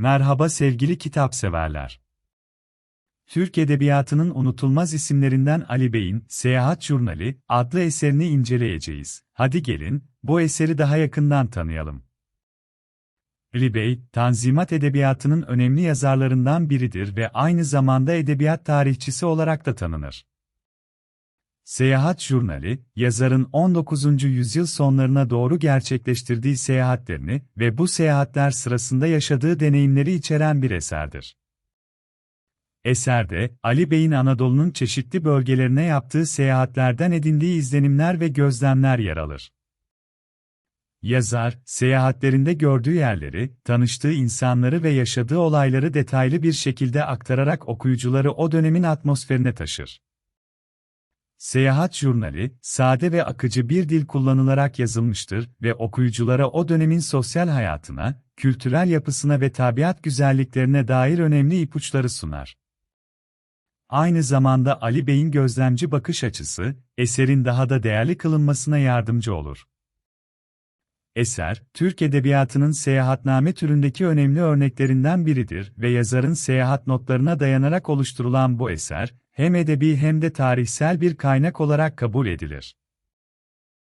Merhaba sevgili kitapseverler. Türk Edebiyatı'nın unutulmaz isimlerinden Ali Bey'in Seyahat Jurnali adlı eserini inceleyeceğiz. Hadi gelin, bu eseri daha yakından tanıyalım. Ali Bey, Tanzimat Edebiyatı'nın önemli yazarlarından biridir ve aynı zamanda edebiyat tarihçisi olarak da tanınır. Seyahat Jurnali, yazarın 19. yüzyıl sonlarına doğru gerçekleştirdiği seyahatlerini ve bu seyahatler sırasında yaşadığı deneyimleri içeren bir eserdir. Eserde, Ali Bey'in Anadolu'nun çeşitli bölgelerine yaptığı seyahatlerden edindiği izlenimler ve gözlemler yer alır. Yazar, seyahatlerinde gördüğü yerleri, tanıştığı insanları ve yaşadığı olayları detaylı bir şekilde aktararak okuyucuları o dönemin atmosferine taşır. Seyahat jurnali, sade ve akıcı bir dil kullanılarak yazılmıştır ve okuyuculara o dönemin sosyal hayatına, kültürel yapısına ve tabiat güzelliklerine dair önemli ipuçları sunar. Aynı zamanda Ali Bey'in gözlemci bakış açısı, eserin daha da değerli kılınmasına yardımcı olur. Eser, Türk Edebiyatı'nın seyahatname türündeki önemli örneklerinden biridir ve yazarın seyahat notlarına dayanarak oluşturulan bu eser, hem edebi hem de tarihsel bir kaynak olarak kabul edilir.